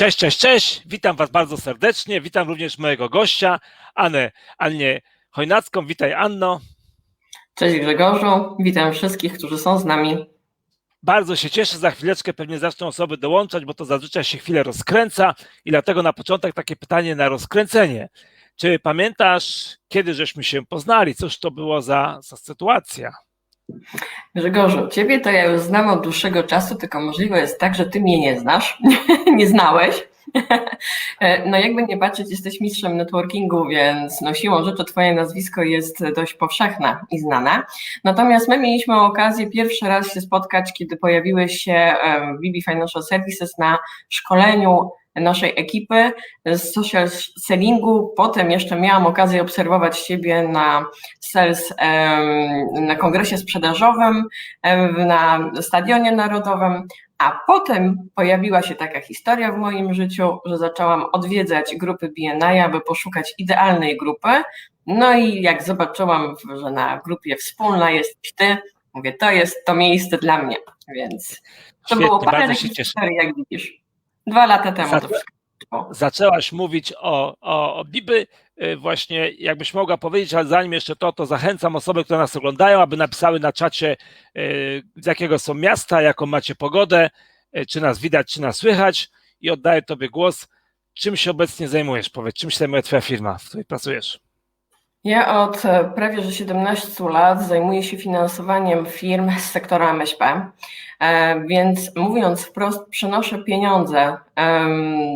Cześć, cześć, cześć. Witam Was bardzo serdecznie. Witam również mojego gościa, Annę, Annę Chojnacką. Witaj, Anno. Cześć Grzegorzu, witam wszystkich, którzy są z nami. Bardzo się cieszę, za chwileczkę pewnie zaczną osoby dołączać, bo to zazwyczaj się chwilę rozkręca i dlatego na początek takie pytanie na rozkręcenie. Czy pamiętasz, kiedy żeśmy się poznali? Cóż to było za, za sytuacja? Grzegorzu, ciebie to ja już znam od dłuższego czasu, tylko możliwe jest tak, że ty mnie nie znasz, nie znałeś. No jakby nie patrzeć, jesteś mistrzem networkingu, więc no siłą rzeczy twoje nazwisko jest dość powszechne i znane. Natomiast my mieliśmy okazję pierwszy raz się spotkać, kiedy pojawiłeś się w BB Financial Services na szkoleniu naszej ekipy z social sellingu. Potem jeszcze miałam okazję obserwować siebie na sales, na kongresie sprzedażowym, na Stadionie Narodowym, a potem pojawiła się taka historia w moim życiu, że zaczęłam odwiedzać grupy BNI, aby poszukać idealnej grupy. No i jak zobaczyłam, że na grupie wspólna jesteś ty, mówię, to jest to miejsce dla mnie. Więc to Świetnie, było parę takich historii, jak widzisz. Dwa lata temu to Zaczę- wszystko było. Zaczęłaś mówić o, o, o Biby, y, właśnie jakbyś mogła powiedzieć, ale zanim jeszcze to, to zachęcam osoby, które nas oglądają, aby napisały na czacie, y, z jakiego są miasta, jaką macie pogodę, y, czy nas widać, czy nas słychać i oddaję Tobie głos. Czym się obecnie zajmujesz? Powiedz, czym się zajmuje Twoja firma, w której pracujesz? Ja od e, prawie że 17 lat zajmuję się finansowaniem firm z sektora MŚP, e, więc mówiąc wprost, przenoszę pieniądze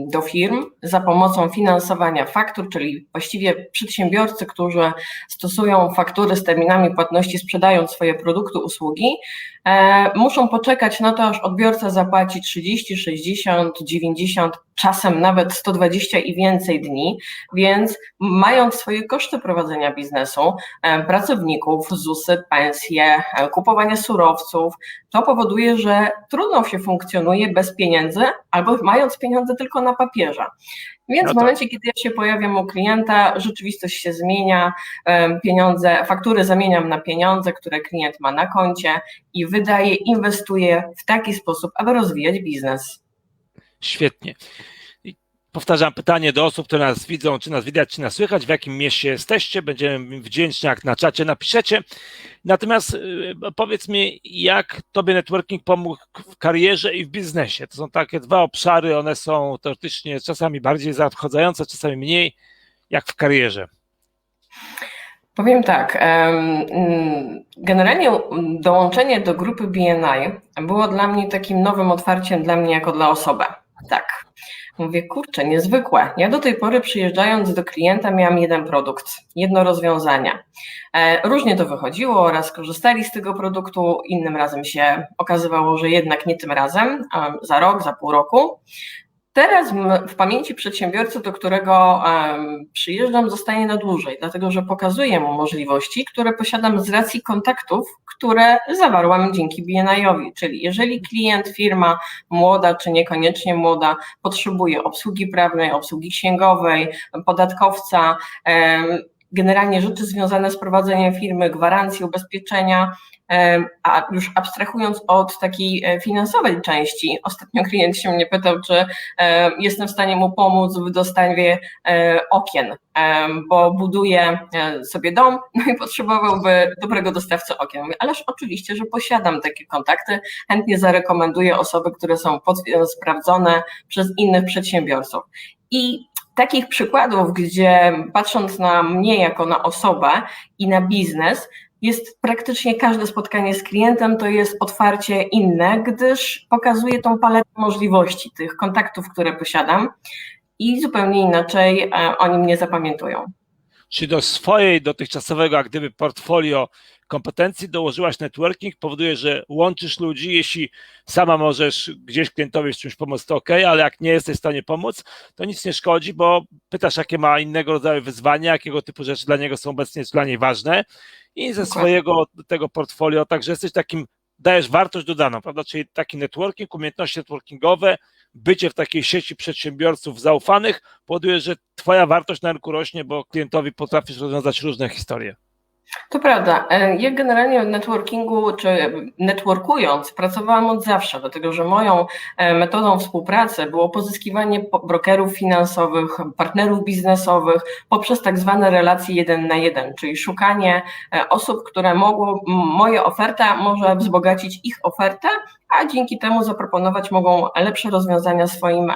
do firm za pomocą finansowania faktur, czyli właściwie przedsiębiorcy, którzy stosują faktury z terminami płatności, sprzedają swoje produkty, usługi, e, muszą poczekać na to, aż odbiorca zapłaci 30, 60, 90, czasem nawet 120 i więcej dni, więc mając swoje koszty prowadzenia biznesu, e, pracowników, ZUSy, pensje, e, kupowanie surowców, to powoduje, że trudno się funkcjonuje bez pieniędzy albo mając pieniądze tylko na papierze. Więc No w tak. momencie, kiedy ja się pojawiam u klienta, rzeczywistość się zmienia, pieniądze, faktury zamieniam na pieniądze, które klient ma na koncie i wydaje, inwestuje w taki sposób, aby rozwijać biznes. Świetnie. Powtarzam pytanie do osób, które nas widzą, czy nas widać, czy nas słychać, w jakim mieście jesteście. Będziemy wdzięczni, jak na czacie napiszecie. Natomiast y, powiedz mi, jak Tobie networking pomógł w karierze i w biznesie? To są takie dwa obszary, one są teoretycznie czasami bardziej zachodzące, czasami mniej, jak w karierze. Powiem tak, mm, generalnie dołączenie do grupy BNI było dla mnie takim nowym otwarciem dla mnie jako dla osoby. Tak. Mówię, kurczę, niezwykłe. Ja do tej pory przyjeżdżając do klienta miałam jeden produkt, jedno rozwiązanie. E, Różnie to wychodziło, raz korzystali z tego produktu, innym razem się okazywało, że jednak nie tym razem, za rok, za pół roku. Teraz w pamięci przedsiębiorcy, do którego przyjeżdżam, zostaje na dłużej, dlatego że pokazuję mu możliwości, które posiadam z racji kontaktów, które zawarłam dzięki BNI-owi. Czyli jeżeli klient, firma młoda czy niekoniecznie młoda potrzebuje obsługi prawnej, obsługi księgowej, podatkowca, generalnie rzeczy związane z prowadzeniem firmy, gwarancji, ubezpieczenia, a już abstrahując od takiej e, finansowej części, ostatnio klient się mnie pytał, czy e, jestem w stanie mu pomóc w dostawie e, okien, bo buduje sobie dom, no i potrzebowałby dobrego dostawcy okien. Ależ oczywiście, że posiadam takie kontakty, chętnie zarekomenduję osoby, które są sprawdzone przez innych przedsiębiorców. I takich przykładów, gdzie patrząc na mnie jako na osobę i na biznes, jest praktycznie każde spotkanie z klientem to jest otwarcie inne, gdyż pokazuje tą paletę możliwości tych kontaktów, które posiadam i zupełnie inaczej e, oni mnie zapamiętują. Czy do swojej dotychczasowego, jak gdyby, portfolio kompetencji dołożyłaś networking, powoduje, że łączysz ludzi, jeśli sama możesz gdzieś klientowi z czymś pomóc, to ok, ale jak nie jesteś w stanie pomóc, to nic nie szkodzi, bo pytasz, jakie ma innego rodzaju wyzwania, jakiego typu rzeczy dla niego są obecnie dla niej ważne i ze Dokładnie. swojego tego portfolio, także jesteś takim, dajesz wartość dodaną, prawda, czyli taki networking, umiejętności networkingowe, bycie w takiej sieci przedsiębiorców zaufanych powoduje, że twoja wartość na rynku rośnie, bo klientowi potrafisz rozwiązać różne historie. To prawda. E, ja generalnie w networkingu czy networkując pracowałam od zawsze, dlatego że moją e, metodą współpracy było pozyskiwanie brokerów finansowych, partnerów biznesowych poprzez tak zwane relacje jeden na jeden, czyli szukanie e, osób, które mogło, moja oferta może wzbogacić ich ofertę, a dzięki temu zaproponować mogą lepsze rozwiązania swoim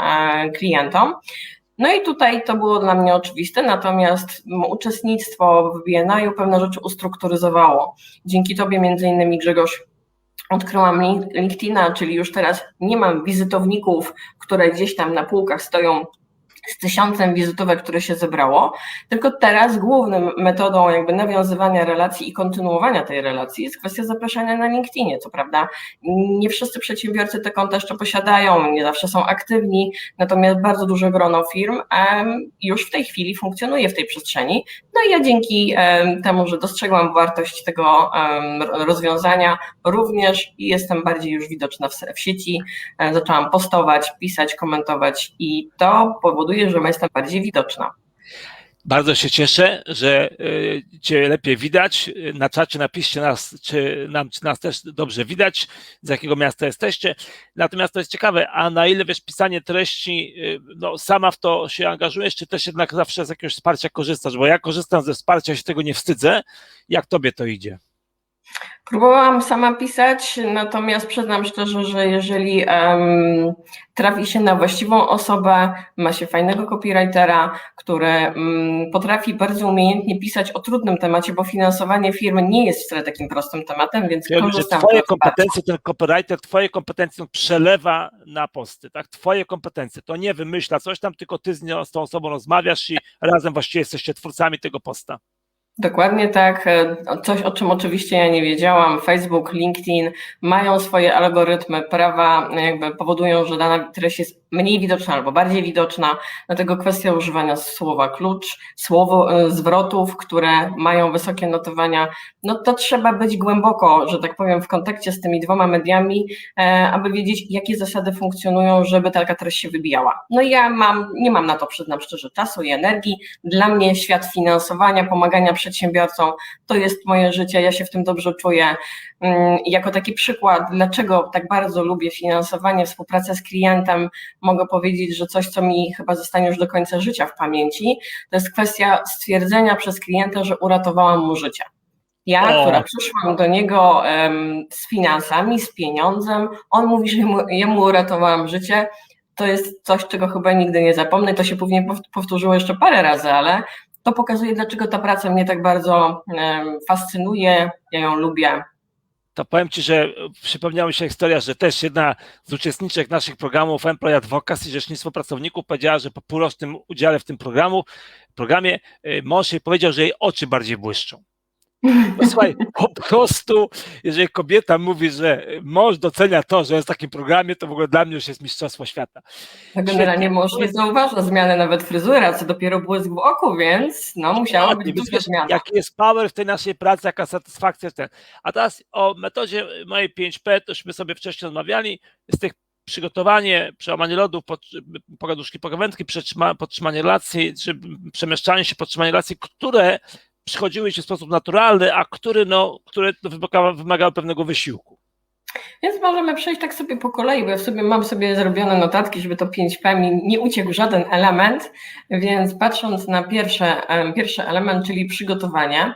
klientom. No i tutaj to było dla mnie oczywiste, natomiast uczestnictwo w BNI pewne rzeczy ustrukturyzowało. Dzięki Tobie między innymi Grzegorz odkryłam LinkedIna, czyli już teraz nie mam wizytowników, które gdzieś tam na półkach stoją z tysiącem wizytówek, które się zebrało, tylko teraz główną metodą jakby nawiązywania relacji i kontynuowania tej relacji jest kwestia zapraszania na LinkedInie. Co prawda nie wszyscy przedsiębiorcy te konta jeszcze posiadają, nie zawsze są aktywni, natomiast bardzo duże grono firm już w tej chwili funkcjonuje w tej przestrzeni. No i ja dzięki temu, że dostrzegłam wartość tego rozwiązania, również jestem bardziej już widoczna w sieci, zaczęłam postować, pisać, komentować i to powoduje, że jestem bardziej widoczna. Bardzo się cieszę, że y, Cię lepiej widać. Na czacie napiszcie nas, czy, nam, czy nas też dobrze widać, z jakiego miasta jesteście. Natomiast to jest ciekawe, a na ile wiesz, pisanie treści, y, no, sama w to się angażujesz, czy też jednak zawsze z jakiegoś wsparcia korzystasz? Bo ja korzystam ze wsparcia, się tego nie wstydzę. Jak Tobie to idzie? Próbowałam sama pisać, natomiast przyznam szczerze, że jeżeli um, trafi się na właściwą osobę, ma się fajnego copywritera, który um, potrafi bardzo umiejętnie pisać o trudnym temacie, bo finansowanie firmy nie jest wcale takim prostym tematem, więc ja korzystam Twoje kompetencje, ten copywriter, Twoje kompetencje przelewa na posty, tak? Twoje kompetencje, to nie wymyśla coś tam, tylko Ty z, nią, z tą osobą rozmawiasz i razem właściwie jesteście twórcami tego posta. Dokładnie tak. E, coś, o czym oczywiście ja nie wiedziałam. Facebook, LinkedIn mają swoje algorytmy, prawa jakby powodują, że dana treść jest mniej widoczna albo bardziej widoczna. Dlatego kwestia używania słowa klucz, słowo, e, zwrotów, które mają wysokie notowania, no to trzeba być głęboko, że tak powiem, w kontakcie z tymi dwoma mediami, e, aby wiedzieć, jakie zasady funkcjonują, żeby taka treść się wybijała. No ja mam, nie mam na to, przyznam szczerze, czasu i energii. Dla mnie świat finansowania, pomagania przedsiębiorcom to jest moje życie, ja się w tym dobrze czuję. Mm, jako taki przykład, dlaczego tak bardzo lubię finansowanie, współpracę z klientem, mogę powiedzieć, że coś, co mi chyba zostanie już do końca życia w pamięci, to jest kwestia stwierdzenia przez klienta, że uratowałam mu życie. Ja, która przyszłam do niego um, z finansami, z pieniądzem, on mówi, że mu, ja mu uratowałam życie. To jest coś, czego chyba nigdy nie zapomnę. To się później powtórzyło jeszcze parę razy, ale to pokazuje, dlaczego ta praca mnie tak bardzo fascynuje. Ja ją lubię to powiem Ci, że przypomniała mi się historia, że też jedna z uczestniczek naszych programów Employee Advocacy, Rzecznictwo Pracowników powiedziała, że po półrocznym udziale w tym programu, programie y, mąż jej powiedział, że jej oczy bardziej błyszczą. No, słuchaj, po prostu, jeżeli kobieta mówi, że mąż docenia to, że jest w takim programie, to w ogóle dla mnie już jest mistrzostwo świata. No generalnie mąż nie zauważa zmiany nawet fryzura, co dopiero błysk w oku, więc no musiała być duża zmiana. Jaki jest power w tej naszej pracy, jaka satysfakcja. Ten. A teraz o metodzie mojej 5P, tośmy sobie wcześniej rozmawiali, z tych przygotowanie, przełamanie lodów, pogaduszki, pogawędki, podtrzymanie relacji, czy przemieszczanie się, podtrzymanie relacji, które przychodziły się w sposób naturalny, a który, no, które wymagały, pewnego wysiłku. Więc możemy przejść tak sobie po kolei, bo ja sobie mam sobie zrobione notatki, żeby to 5P mi nie uciekł żaden element, więc patrząc na pierwsze, pierwszy element, czyli przygotowanie,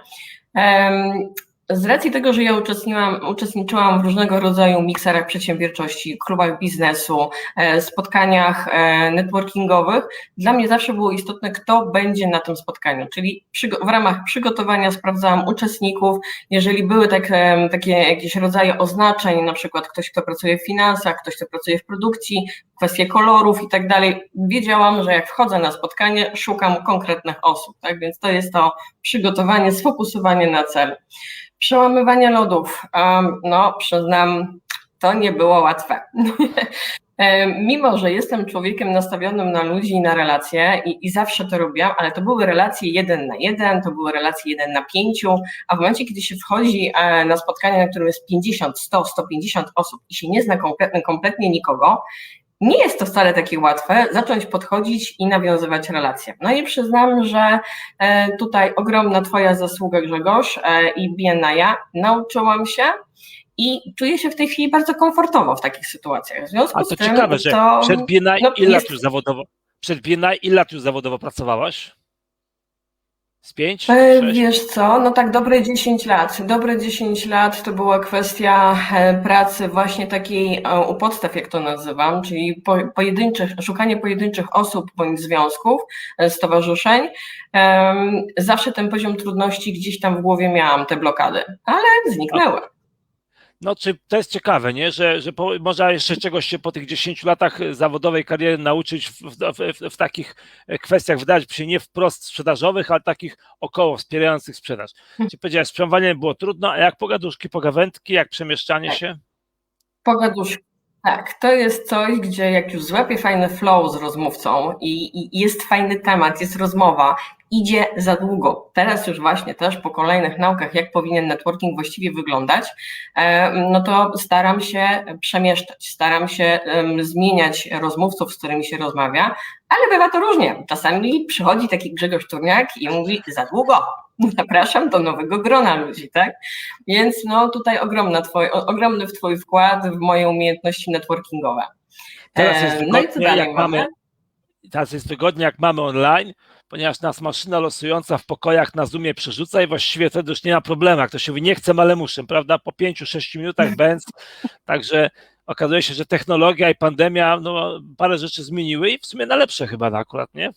z racji tego, że ja uczestniczyłam, uczestniczyłam w różnego rodzaju mikserach przedsiębiorczości, klubach biznesu, e, spotkaniach e, networkingowych, dla mnie zawsze było istotne, kto będzie na tym spotkaniu. Czyli w ramach przygotowania sprawdzałam uczestników, jeżeli były tak, e, takie jakieś rodzaje oznaczeń, na przykład ktoś, kto pracuje w finansach, ktoś, kto pracuje w produkcji, kwestie kolorów i tak dalej, wiedziałam, że jak wchodzę na spotkanie, szukam konkretnych osób. Tak? Więc to jest to przygotowanie, sfokusowanie na cel. Przełamywanie lodów. No, przyznam, to nie było łatwe. Mimo, że jestem człowiekiem nastawionym na ludzi i na relacje i, i, zawsze to robiłam, ale to były relacje jeden na jeden, to były relacje jeden na pięciu, a w momencie, kiedy się wchodzi e, na spotkanie, na którym jest 50, 100, 150 osób i się nie zna kompletnie, kompletnie nikogo, nie jest to wcale takie łatwe zacząć podchodzić i nawiązywać relacje. No i przyznam, że e, tutaj ogromna Twoja zasługa, Grzegorz, e, i Biena ja. Nauczyłam się i czuję się w tej chwili bardzo komfortowo w takich sytuacjach. W związku A z to tym ciekawe, że to, przed Biennale no, ile jest- już zawodowo, przed ile lat już zawodowo pracowałaś? Z pięć? E, Sześć? Wiesz co, no tak dobre 10 lat. Dobre 10 lat to była kwestia e, pracy właśnie takiej e, u podstaw, jak to nazywam, czyli po, pojedynczych, szukanie pojedynczych osób bądź związków, stowarzyszeń. Zawsze ten poziom trudności gdzieś tam w głowie miałam, te blokady, ale zniknęły. No, czy to jest ciekawe, nie? że, że po, można jeszcze czegoś się po tych 10 latach zawodowej kariery nauczyć w, w, w, w takich kwestiach, wydawać by się nie wprost sprzedażowych, ale takich około wspierających sprzedaż. Ci powiedziałeś, z przemawianiem było trudno, a jak pogaduszki, pogawędki, jak przemieszczanie Tak. się? Pogaduszki. Tak, to jest coś, gdzie jak już złapie fajny flow z rozmówcą i, i jest fajny temat, jest rozmowa, idzie za długo. Teraz już właśnie też po kolejnych naukach, jak powinien networking właściwie wyglądać, e, no to staram się przemieszczać, staram się zmieniać rozmówców, z którymi się rozmawia, ale bywa to różnie. Czasami przychodzi taki Grzegorz Turniak i mówi za długo. Zapraszam do nowego grona ludzi, tak? Więc no tutaj ogromna twoj, ogromny Twój wkład w moje umiejętności networkingowe. Teraz jest E, no i co dalej mamy, mamy? teraz jest jak mamy online, ponieważ nas maszyna losująca w pokojach na Zoomie przerzuca i właściwie wtedy już nie ma problemu, jak to się mówi, nie chcę, ale muszę, prawda, po 5-6 minutach bęc, także okazuje się, że technologia i pandemia no, parę rzeczy zmieniły i w sumie na lepsze chyba no, akurat, nie?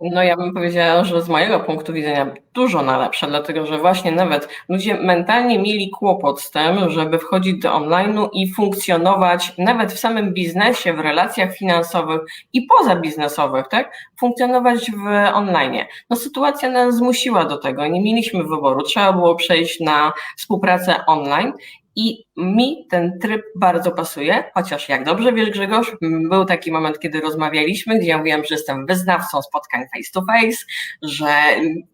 No ja bym powiedziała, że z mojego punktu widzenia dużo na lepsze, dlatego że właśnie nawet ludzie mentalnie mieli kłopot z tym, żeby wchodzić do online'u i funkcjonować nawet w samym biznesie, w relacjach finansowych i poza biznesowych, tak? Funkcjonować w online. No sytuacja nas zmusiła do tego, nie mieliśmy wyboru, trzeba było przejść na współpracę online. I mi ten tryb bardzo pasuje, chociaż jak dobrze wiesz Grzegorz, był taki moment, kiedy rozmawialiśmy, gdzie ja mówiłam, że jestem wyznawcą spotkań face to face, że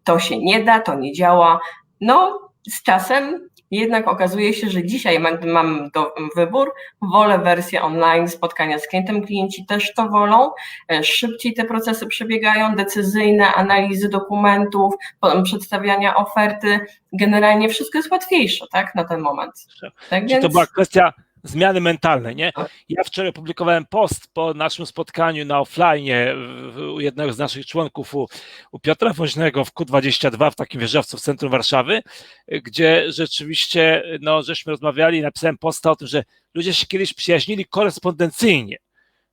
to się nie da, to nie działa. No, z czasem jednak okazuje się, że dzisiaj mam, do, wybór, wolę wersję online, spotkania z klientem, klienci też to wolą, e, szybciej te procesy przebiegają, decyzyjne analizy dokumentów, przedstawiania oferty, generalnie wszystko jest łatwiejsze, tak, na ten moment. Tak Czy to była kwestia zmiany mentalnej, nie? Ja wczoraj opublikowałem post po naszym spotkaniu na offline u jednego z naszych członków, u, u Piotra Woźnego w Q22 w takim wieżowcu w centrum Warszawy, gdzie rzeczywiście, no, żeśmy rozmawiali i napisałem posta o tym, że ludzie się kiedyś przyjaźnili korespondencyjnie,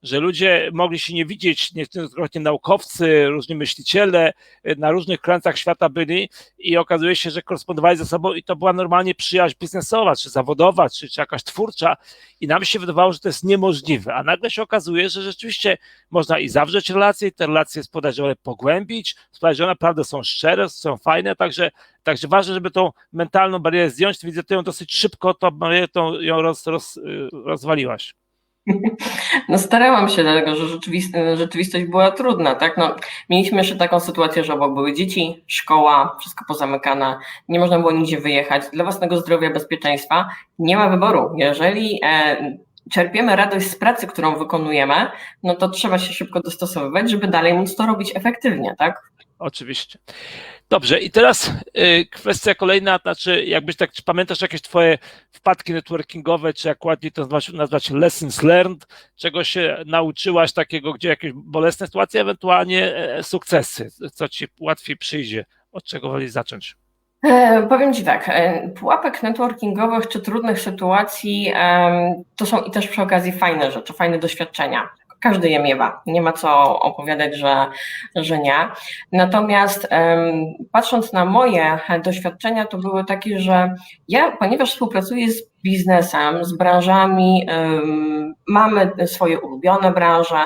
że ludzie mogli się nie widzieć, niejednokrotnie naukowcy, różni myśliciele na różnych krańcach świata byli i okazuje się, że korespondowali ze sobą i to była normalnie przyjaźń biznesowa, czy zawodowa, czy, czy jakaś twórcza. I nam się wydawało, że to jest niemożliwe, a nagle się okazuje, że rzeczywiście można i zawrzeć relacje, i te relacje podejrzewam pogłębić, sprawić, że one naprawdę są szczere, są fajne, także, także ważne, żeby tą mentalną barierę zdjąć, widzę, ty ją dosyć szybko, tą barierę tą, ją roz, roz, rozwaliłaś. No starałam się, dlatego że rzeczywistość, była trudna, tak? No, mieliśmy jeszcze taką sytuację, że obok były dzieci, szkoła, wszystko pozamykane, nie można było nigdzie wyjechać. Dla własnego zdrowia, bezpieczeństwa nie ma wyboru. Jeżeli e, czerpiemy radość z pracy, którą wykonujemy, no to trzeba się szybko dostosowywać, żeby dalej móc to robić efektywnie, tak? Oczywiście. Dobrze, i teraz y, kwestia kolejna, znaczy jakbyś tak, czy pamiętasz jakieś twoje wpadki networkingowe, czy jak ładnie to nazwać, nazwać lessons learned, czego się nauczyłaś takiego, gdzie jakieś bolesne sytuacje, ewentualnie e, sukcesy, co ci łatwiej przyjdzie, od czego woli zacząć? E, powiem Ci tak, e, pułapek networkingowych czy trudnych sytuacji to są i też przy okazji fajne rzeczy, fajne doświadczenia. Każdy je miewa, nie ma co opowiadać, że, że nie. Natomiast patrząc na moje doświadczenia, to były takie, że ja, ponieważ współpracuję z biznesem, z branżami, mamy swoje ulubione branże,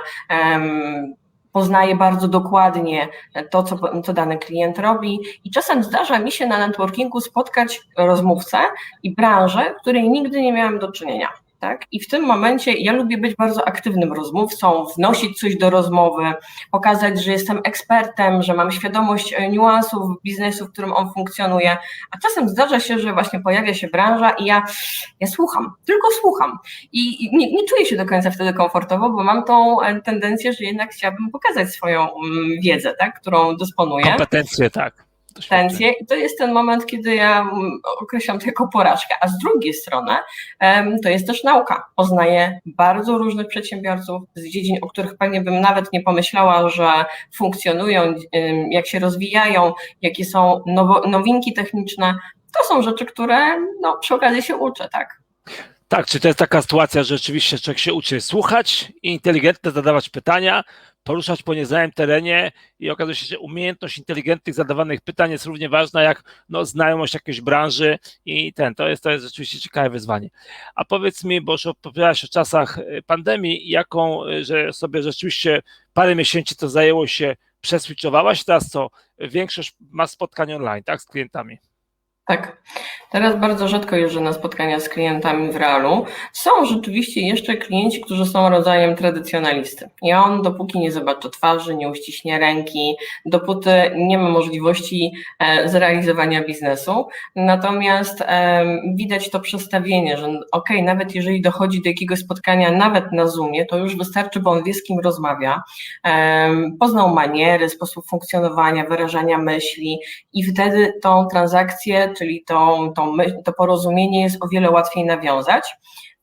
poznaję bardzo dokładnie to, co, co dany klient robi i czasem zdarza mi się na networkingu spotkać rozmówcę i branżę, której nigdy nie miałam do czynienia. Tak? I w tym momencie ja lubię być bardzo aktywnym rozmówcą, wnosić coś do rozmowy, pokazać, że jestem ekspertem, że mam świadomość e, niuansów biznesu, w którym on funkcjonuje. A czasem zdarza się, że właśnie pojawia się branża i ja, ja słucham, tylko słucham. I nie, nie czuję się do końca wtedy komfortowo, bo mam tą e, tendencję, że jednak chciałabym pokazać swoją mm, wiedzę, tak, którą dysponuję Kompetencje, tak. Kompetencje i to jest ten moment, kiedy ja mm, określam to jako porażkę, a z drugiej strony to jest też nauka. Poznaję bardzo różnych przedsiębiorców z dziedzin, o których pewnie bym nawet nie pomyślała, że funkcjonują, jak się rozwijają, jakie są nowinki techniczne. To są rzeczy, które no, przy okazji się uczę, tak. Tak, czy to jest taka sytuacja, że rzeczywiście człowiek się uczy słuchać inteligentnie zadawać pytania, poruszać po nieznanym terenie i okazuje się, że umiejętność inteligentnych zadawanych pytań jest równie ważna jak no, znajomość jakiejś branży i ten, to jest, to jest rzeczywiście ciekawe wyzwanie. A powiedz mi, bo już opowiadałaś o czasach y, pandemii, jaką, y, że sobie rzeczywiście parę miesięcy to zajęło się, przeswitchowałaś, teraz co, większość ma spotkań online, tak, z klientami. Tak. Teraz bardzo rzadko jeżdżę na spotkania z klientami w realu. Są rzeczywiście jeszcze klienci, którzy są rodzajem tradycjonalisty. I on, dopóki nie zobaczy twarzy, nie uściśnie ręki, dopóty nie ma możliwości e, zrealizowania biznesu. Natomiast e, widać to przestawienie, że ok, nawet jeżeli dochodzi do jakiegoś spotkania, nawet na Zoomie, to już wystarczy, bo on wie, z kim rozmawia, e, poznał maniery, sposób funkcjonowania, wyrażania myśli i wtedy tą transakcję, czyli tą myśl, to porozumienie jest o wiele łatwiej nawiązać.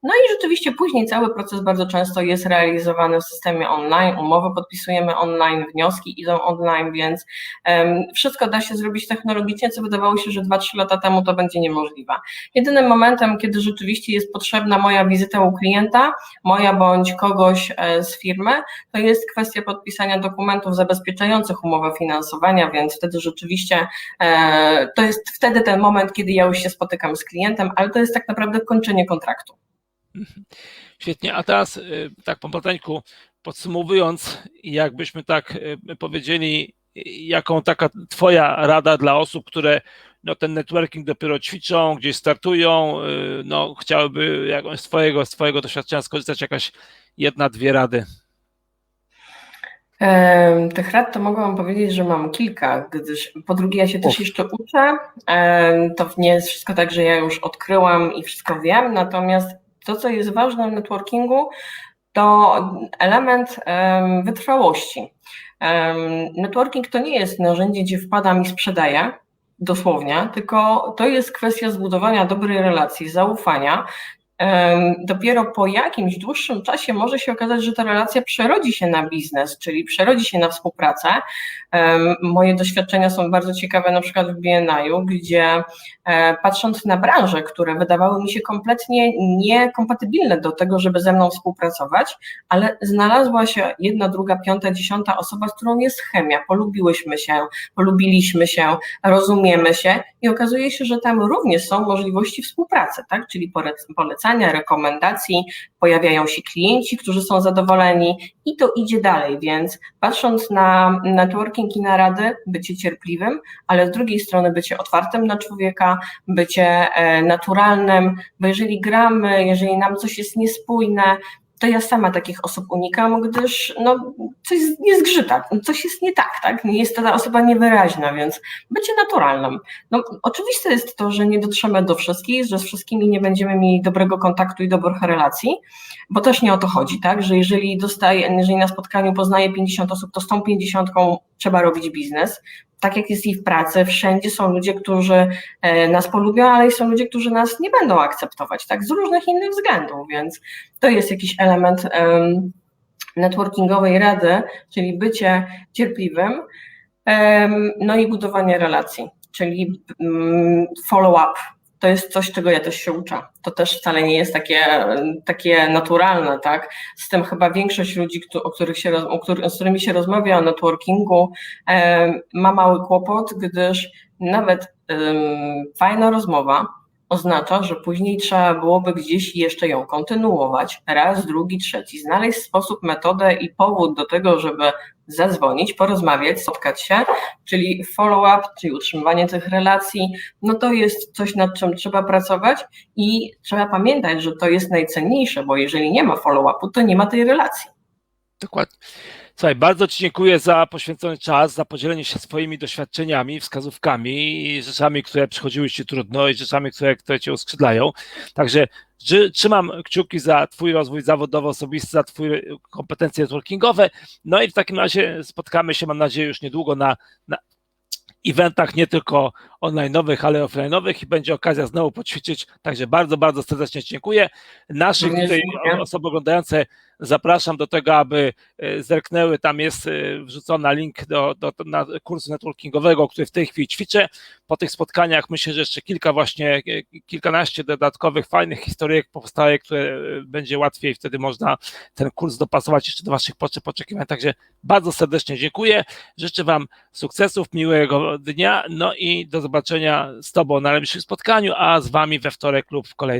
No i rzeczywiście później cały proces bardzo często jest realizowany w systemie online, umowy podpisujemy online, wnioski idą online, więc um, wszystko da się zrobić technologicznie, co wydawało się, że 2-3 lata temu to będzie niemożliwe. Jedynym momentem, kiedy rzeczywiście jest potrzebna moja wizyta u klienta, moja bądź kogoś e, z firmy, to jest kwestia podpisania dokumentów zabezpieczających umowę finansowania, więc wtedy rzeczywiście e, to jest wtedy ten moment, kiedy ja już się spotykam z klientem, ale to jest tak naprawdę kończenie kontraktu. Świetnie, a teraz y, tak po potańku podsumowując, jakbyśmy tak y, powiedzieli, jaką taka twoja rada dla osób, które no, ten networking dopiero ćwiczą, gdzieś startują, y, no, chciałyby jakąś swojego, swojego doświadczenia skorzystać, jakaś jedna, dwie rady. Tych rad to mogę Wam powiedzieć, że mam kilka, gdyż po drugie ja się też jeszcze uczę. To nie jest wszystko tak, że ja już odkryłam i wszystko wiem, natomiast to, co jest ważne w networkingu, to element em, wytrwałości. Networking to nie jest narzędzie, gdzie wpadam i sprzedaję, dosłownie, tylko to jest kwestia zbudowania dobrej relacji, zaufania. Dopiero po jakimś dłuższym czasie może się okazać, że ta relacja przerodzi się na biznes, czyli przerodzi się na współpracę. Moje doświadczenia są bardzo ciekawe, na przykład w BNI-u, gdzie e, patrząc na branże, które wydawały mi się kompletnie niekompatybilne do tego, żeby ze mną współpracować, ale znalazła się jedna, druga, piąta, dziesiąta osoba, z którą jest chemia. Polubiłyśmy się, polubiliśmy się, rozumiemy się i okazuje się, że tam również są możliwości współpracy, tak? czyli polecania, rekomendacji, pojawiają się klienci, którzy są zadowoleni i to idzie dalej, więc patrząc na networking i na rady, bycie cierpliwym, ale z drugiej strony bycie otwartym na człowieka, bycie e, naturalnym, bo jeżeli gramy, jeżeli nam coś jest niespójne, to ja sama takich osób unikam, gdyż no, coś nie zgrzyta, coś jest nie tak, tak? Nie jest ta osoba niewyraźna, więc bycie naturalnym. No, oczywiste jest to, że nie dotrzemy do wszystkich, że z wszystkimi nie będziemy mieli dobrego kontaktu i dobrych relacji, bo też nie o to chodzi, tak? Że jeżeli dostaję, jeżeli na spotkaniu poznaję 50 osób, to z tą 50 trzeba robić biznes. Tak jak jest i w pracy, wszędzie są ludzie, którzy e, nas polubią, ale są ludzie, którzy nas nie będą akceptować, tak? Z różnych innych względów, więc to jest jakiś element em, networkingowej rady, czyli bycie cierpliwym, no i budowanie relacji, czyli mm, follow-up. To jest coś, czego ja też się uczę. To też wcale nie jest takie, takie naturalne, tak? Z tym chyba większość ludzi, o których się, o których, z którymi się rozmawia o networkingu, ma mały kłopot, gdyż nawet fajna rozmowa oznacza, że później trzeba byłoby gdzieś jeszcze ją kontynuować, raz, drugi, trzeci, znaleźć sposób, metodę i powód do tego, żeby zadzwonić, porozmawiać, spotkać się, czyli follow-up, czyli utrzymywanie tych relacji, no to jest coś, nad czym trzeba pracować i trzeba pamiętać, że to jest najcenniejsze, bo jeżeli nie ma follow-upu, to nie ma tej relacji. Dokładnie. Słuchaj, bardzo Ci dziękuję za poświęcony czas, za podzielenie się swoimi doświadczeniami, wskazówkami i rzeczami, które przychodziły Ci trudno i rzeczami, które, które Cię uskrzydlają. Także trzymam kciuki za Twój rozwój zawodowy, osobisty, za Twoje kompetencje networkingowe. No i w takim razie spotkamy się, mam nadzieję, już niedługo na, na eventach nie tylko online'owych, ale offline'owych i będzie okazja znowu poćwiczyć. Także bardzo, bardzo serdecznie dziękuję. Naszych tutaj osoby oglądające zapraszam do tego, aby e, zerknęły. Tam jest e, wrzucony link do, do, na kursu networkingowego, który w tej chwili ćwiczę. Po tych spotkaniach myślę, że jeszcze kilka właśnie, e, kilkanaście dodatkowych fajnych historyjek powstaje, które będzie łatwiej, wtedy można ten kurs dopasować jeszcze do Waszych potrzeb, oczekiwań. Także bardzo serdecznie dziękuję. Życzę Wam sukcesów, miłego dnia, no i do zobaczenia z Tobą na najbliższym spotkaniu, a z Wami we wtorek lub w kolejnym.